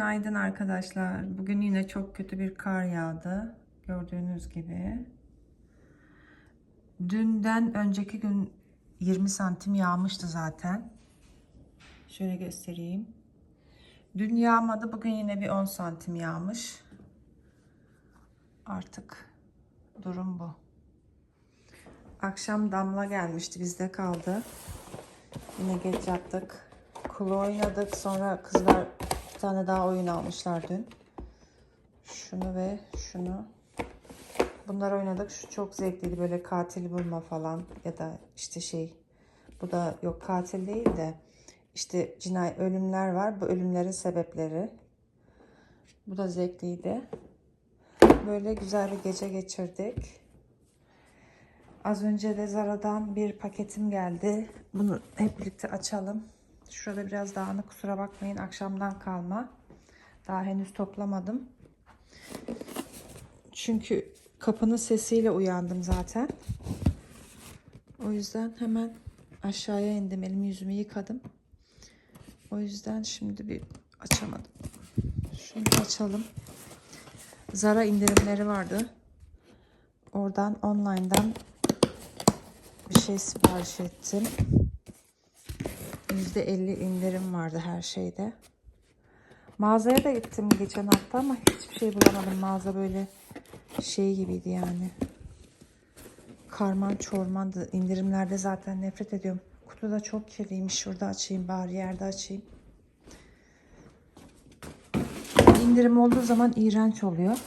Günaydın arkadaşlar. Bugün yine çok kötü bir kar yağdı. Gördüğünüz gibi. Dünden önceki gün 20 santim yağmıştı zaten. Şöyle göstereyim. Dün yağmadı. Bugün yine bir 10 santim yağmış. Artık durum bu. Akşam damla gelmişti. Bizde kaldı. Yine geç yattık. Kulu oynadık. Sonra kızlar bir tane daha oyun almışlar dün. Şunu ve şunu. Bunlar oynadık. Şu çok zevkliydi. Böyle katil bulma falan. Ya da işte şey. Bu da yok katil değil de. işte cinayet ölümler var. Bu ölümlerin sebepleri. Bu da zevkliydi. Böyle güzel bir gece geçirdik. Az önce de Zara'dan bir paketim geldi. Bunu hep birlikte açalım. Şurada biraz dağınık kusura bakmayın. Akşamdan kalma. Daha henüz toplamadım. Çünkü kapının sesiyle uyandım zaten. O yüzden hemen aşağıya indim. Elimi yüzümü yıkadım. O yüzden şimdi bir açamadım. Şunu açalım. Zara indirimleri vardı. Oradan online'dan bir şey sipariş ettim. %50 indirim vardı her şeyde. Mağazaya da gittim geçen hafta ama hiçbir şey bulamadım. Mağaza böyle şey gibiydi yani. Karman çormandı. İndirimlerde zaten nefret ediyorum. Kutu da çok kirliymiş. Şurada açayım bari yerde açayım. İndirim olduğu zaman iğrenç oluyor.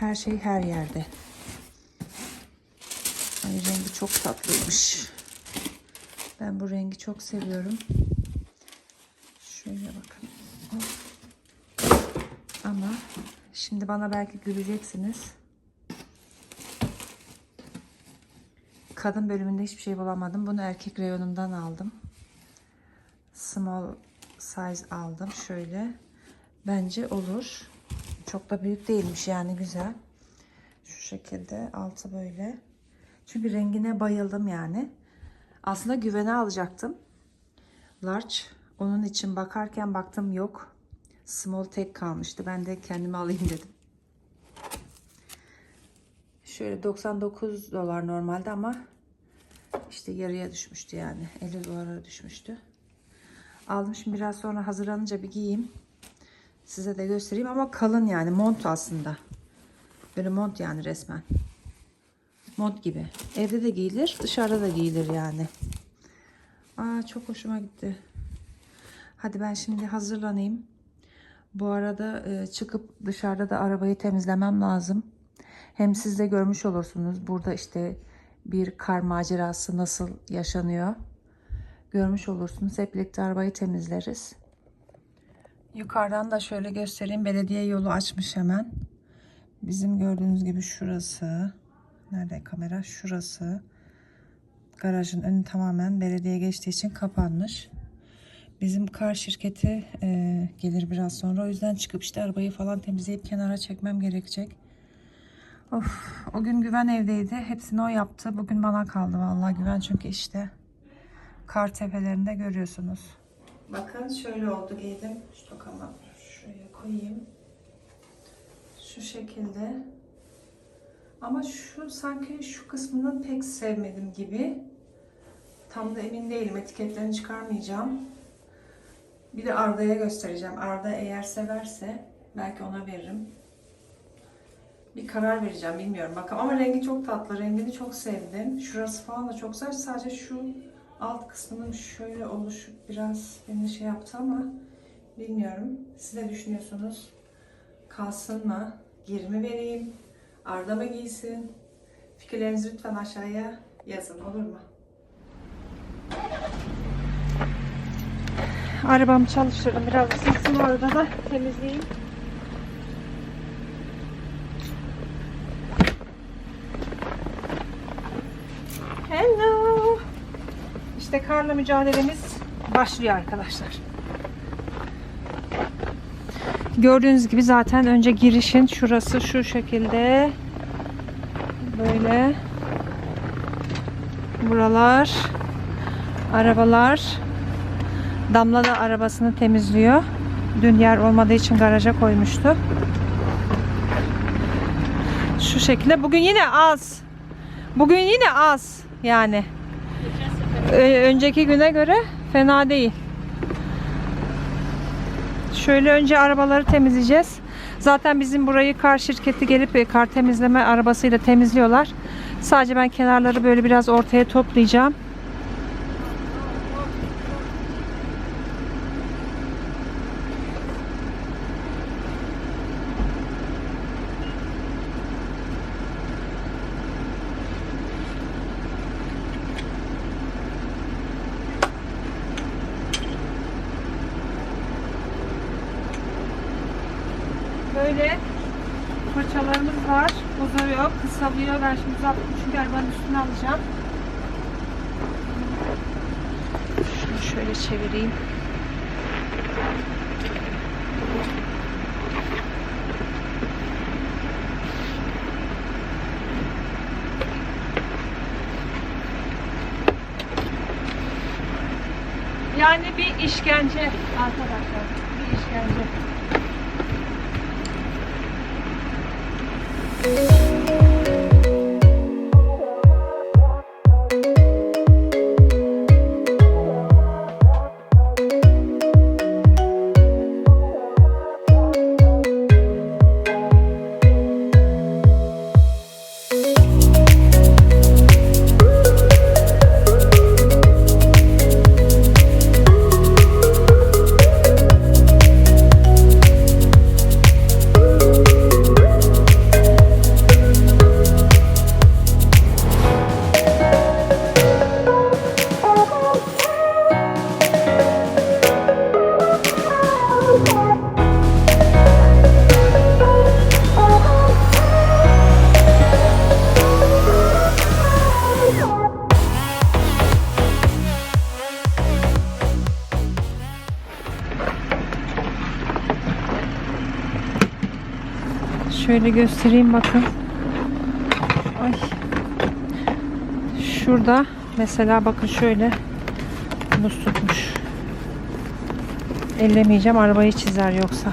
Her şey her yerde. Ay rengi çok tatlıymış. Ben bu rengi çok seviyorum. Şöyle bakın. Ama şimdi bana belki güleceksiniz. Kadın bölümünde hiçbir şey bulamadım. Bunu erkek reyonundan aldım. Small size aldım. Şöyle. Bence olur. Çok da büyük değilmiş yani güzel. Şu şekilde altı böyle. Çünkü rengine bayıldım yani. Aslında güvene alacaktım. Large. Onun için bakarken baktım yok. Small tek kalmıştı. Ben de kendime alayım dedim. Şöyle 99 dolar normalde ama işte yarıya düşmüştü yani. 50 dolara düşmüştü. Aldım şimdi biraz sonra hazırlanınca bir giyeyim. Size de göstereyim ama kalın yani mont aslında. Böyle mont yani resmen. Mont gibi. Evde de giyilir, dışarıda da giyilir yani. Aa çok hoşuma gitti. Hadi ben şimdi hazırlanayım. Bu arada e, çıkıp dışarıda da arabayı temizlemem lazım. Hem siz de görmüş olursunuz burada işte bir kar macerası nasıl yaşanıyor. Görmüş olursunuz. Hep birlikte arabayı temizleriz. Yukarıdan da şöyle göstereyim. Belediye yolu açmış hemen. Bizim gördüğünüz gibi şurası. Nerede kamera? Şurası. Garajın önü tamamen belediye geçtiği için kapanmış. Bizim kar şirketi e, gelir biraz sonra. O yüzden çıkıp işte arabayı falan temizleyip kenara çekmem gerekecek. Of, o gün Güven evdeydi. Hepsini o yaptı. Bugün bana kaldı vallahi Güven çünkü işte kar tepelerinde görüyorsunuz. Bakın şöyle oldu giydim. Şu tokamı şuraya koyayım. Şu şekilde. Ama şu sanki şu kısmını pek sevmedim gibi. Tam da emin değilim. Etiketlerini çıkarmayacağım. Bir de Arda'ya göstereceğim. Arda eğer severse belki ona veririm. Bir karar vereceğim bilmiyorum. Bakalım ama rengi çok tatlı. Rengini çok sevdim. Şurası falan da çok güzel. Sadece şu alt kısmının şöyle oluşu biraz beni şey yaptı ama bilmiyorum. Siz ne düşünüyorsunuz? Kalsın mı? Geri vereyim? Arda mı giysin? Fikirlerinizi lütfen aşağıya yazın olur mu? Arabamı çalıştırdım. Biraz ısınsın orada da temizleyeyim. Hello. İşte karla mücadelemiz başlıyor arkadaşlar. Gördüğünüz gibi zaten önce girişin şurası şu şekilde böyle buralar arabalar Damla da arabasını temizliyor. Dün yer olmadığı için garaja koymuştu. Şu şekilde. Bugün yine az. Bugün yine az yani. Ö- önceki güne göre fena değil. Şöyle önce arabaları temizleyeceğiz. Zaten bizim burayı kar şirketi gelip e, kar temizleme arabasıyla temizliyorlar. Sadece ben kenarları böyle biraz ortaya toplayacağım. Böyle fırçalarımız var. Uzuyor, kısalıyor. Ben şimdi uzattım çünkü arabanın üstüne alacağım. Şunu şöyle çevireyim. Yani bir işkence arkadaşlar. Bir işkence. Thank you. Şöyle göstereyim bakın. Ay. Şurada mesela bakın şöyle buz tutmuş. Ellemeyeceğim arabayı çizer yoksa.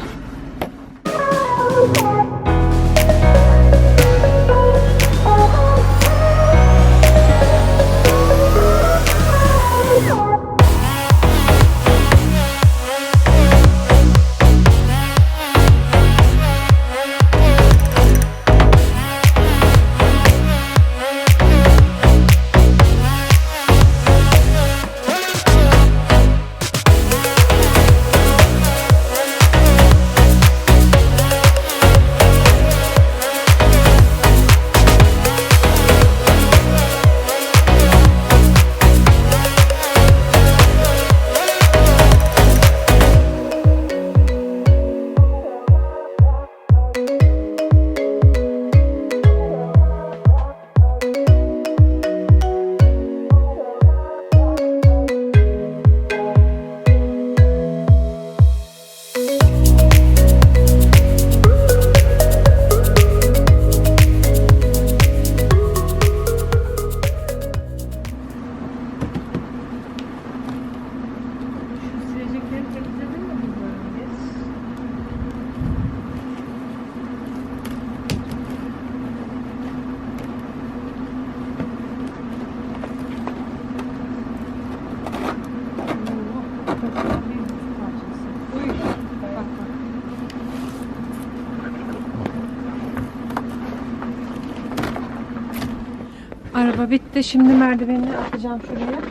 Bitti. Şimdi merdiveni atacağım şuraya.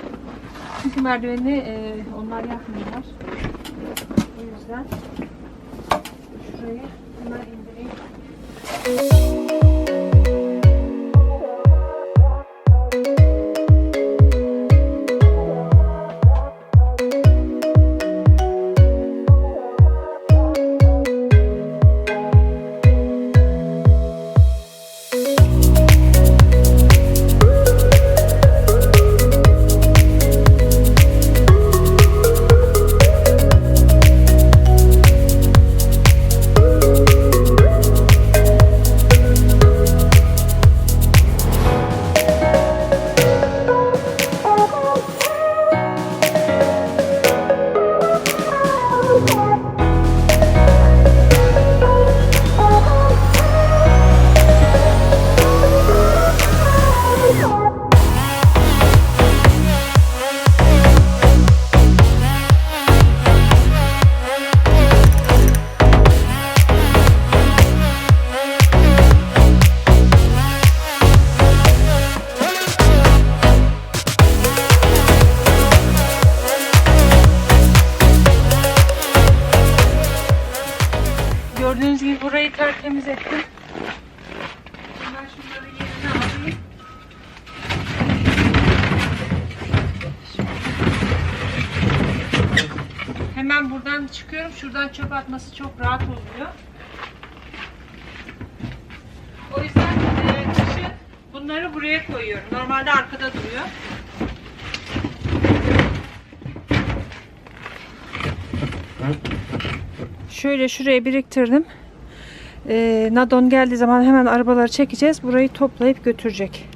Çünkü merdiveni e, onlar yapmıyorlar. O yüzden şurayı hemen indireyim. Bir burayı tertemiz ettim. Ben şunları yerine alayım. Hemen buradan çıkıyorum. Şuradan çöp atması çok rahat oluyor. O yüzden e, bunları buraya koyuyorum. Normalde arkada duruyor. Şöyle şuraya biriktirdim. Ee, Nadon geldiği zaman hemen arabaları çekeceğiz. Burayı toplayıp götürecek.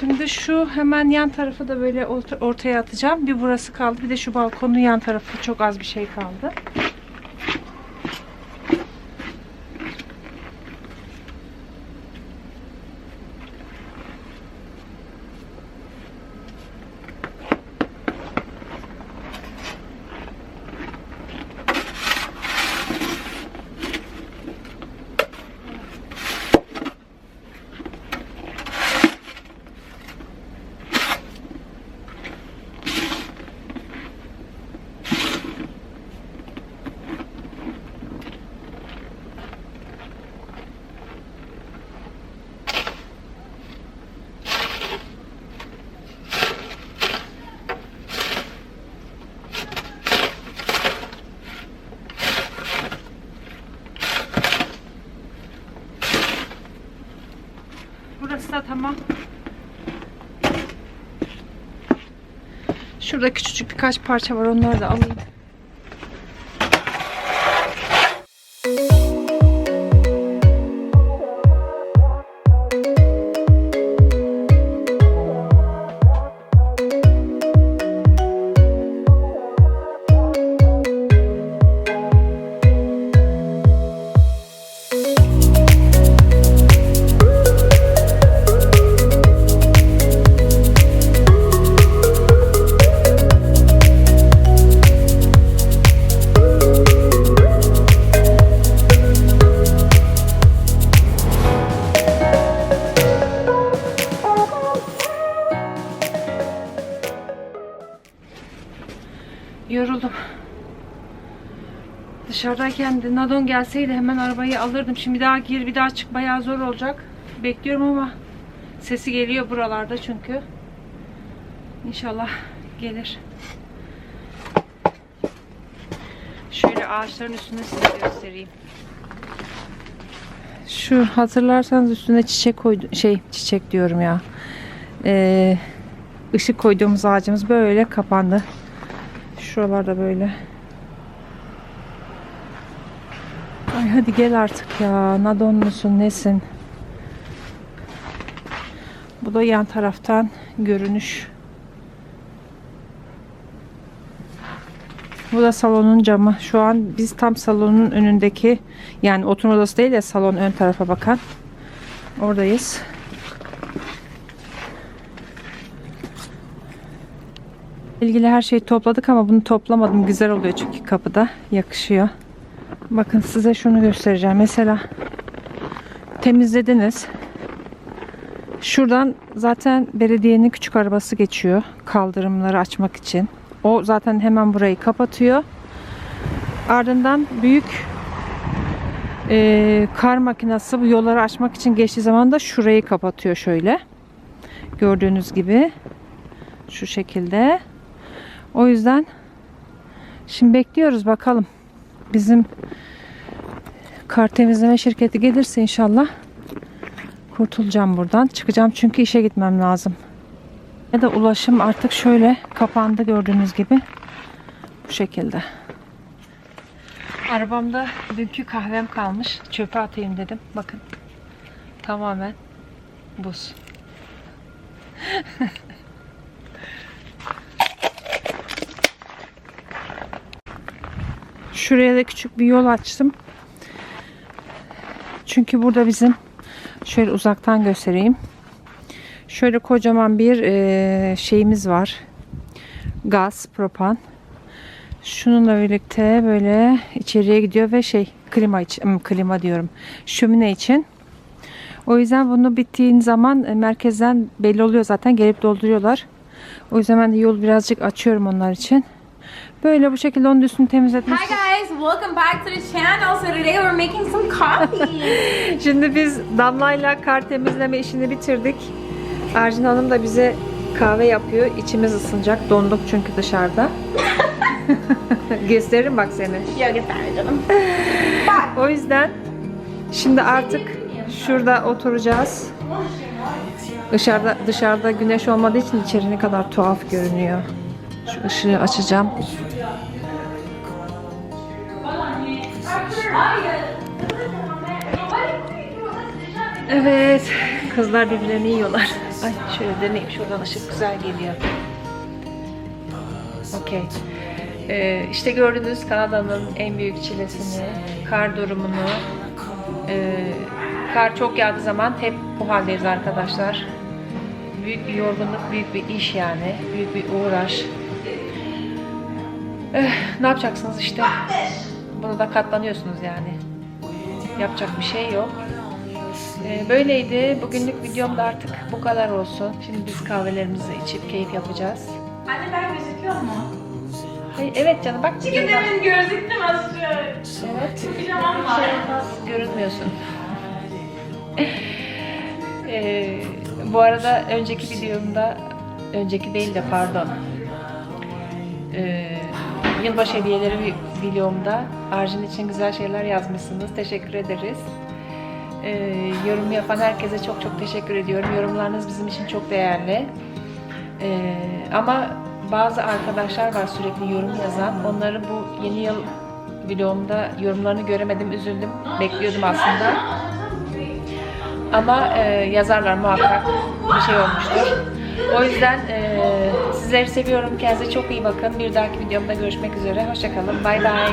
Şimdi şu hemen yan tarafı da böyle orta- ortaya atacağım. Bir burası kaldı. Bir de şu balkonun yan tarafı çok az bir şey kaldı. Burası da tamam. Şurada küçücük birkaç parça var. Onları da alayım. Dışarıdayken de Nadon gelseydi hemen arabayı alırdım. Şimdi daha gir bir daha çık bayağı zor olacak. Bekliyorum ama sesi geliyor buralarda çünkü. İnşallah gelir. Şöyle ağaçların üstünde size göstereyim. Şu hatırlarsanız üstüne çiçek koydu şey çiçek diyorum ya. Ee, ışık koyduğumuz ağacımız böyle kapandı. Şuralarda böyle. Ay hadi gel artık ya. Nadon musun nesin? Bu da yan taraftan görünüş. Bu da salonun camı. Şu an biz tam salonun önündeki yani oturma odası değil de salon ön tarafa bakan oradayız. ilgili her şeyi topladık ama bunu toplamadım. Güzel oluyor çünkü kapıda yakışıyor. Bakın size şunu göstereceğim. Mesela temizlediniz. Şuradan zaten belediyenin küçük arabası geçiyor. Kaldırımları açmak için. O zaten hemen burayı kapatıyor. Ardından büyük e, kar makinesi bu yolları açmak için geçtiği zaman da şurayı kapatıyor şöyle. Gördüğünüz gibi. Şu şekilde. O yüzden şimdi bekliyoruz bakalım. Bizim kar temizleme şirketi gelirse inşallah kurtulacağım buradan. Çıkacağım çünkü işe gitmem lazım. Ya da ulaşım artık şöyle kapandı gördüğünüz gibi. Bu şekilde. Arabamda dünkü kahvem kalmış. Çöpe atayım dedim. Bakın. Tamamen buz. Şuraya da küçük bir yol açtım. Çünkü burada bizim şöyle uzaktan göstereyim. Şöyle kocaman bir e, şeyimiz var. Gaz, propan. Şununla birlikte böyle içeriye gidiyor ve şey klima için, klima diyorum. Şömine için. O yüzden bunu bittiğin zaman e, merkezden belli oluyor zaten gelip dolduruyorlar. O yüzden ben de yol birazcık açıyorum onlar için. Böyle bu şekilde onun üstünü temizletmek Hi guys, welcome back to the channel. So today we're making some coffee. Şimdi biz Damla'yla kar temizleme işini bitirdik. Arjin Hanım da bize kahve yapıyor. İçimiz ısınacak. Donduk çünkü dışarıda. Gösteririm bak seni. Yo, get that canım. O yüzden şimdi artık şurada oturacağız. Dışarıda dışarıda güneş olmadığı için içeri ne kadar tuhaf görünüyor. Şu ışığı açacağım. Evet, kızlar birbirlerini yiyorlar. Ay şöyle deneyeyim, şuradan ışık güzel geliyor. Okey. Ee, işte gördüğünüz Kanada'nın en büyük çilesini, kar durumunu. Ee, kar çok yağdığı zaman hep bu haldeyiz arkadaşlar. Büyük bir yorgunluk, büyük bir iş yani. Büyük bir uğraş. Eh, ne yapacaksınız işte? Bunu da katlanıyorsunuz yani. Yapacak bir şey yok. Ee, böyleydi. Bugünlük videom da artık bu kadar olsun. Şimdi biz kahvelerimizi içip keyif yapacağız. Anne ben gözüküyor mu? Hayır, evet canım bak. Çünkü demin gözüktüm aslında. Evet. Pijamam var. Görünmüyorsun. Ee, bu arada önceki videomda, önceki değil de pardon. Ee, yılbaşı hediyeleri vi- videomda Arjin için güzel şeyler yazmışsınız. Teşekkür ederiz. Ee, yorum yapan herkese çok çok teşekkür ediyorum. Yorumlarınız bizim için çok değerli. Ee, ama bazı arkadaşlar var sürekli yorum yazan. Onları bu yeni yıl videomda yorumlarını göremedim, üzüldüm. Bekliyordum aslında. Ama e, yazarlar muhakkak bir şey olmuştur. O yüzden e, sizleri seviyorum. Kendinize çok iyi bakın. Bir dahaki videomda görüşmek üzere. Hoşçakalın. Bay bay.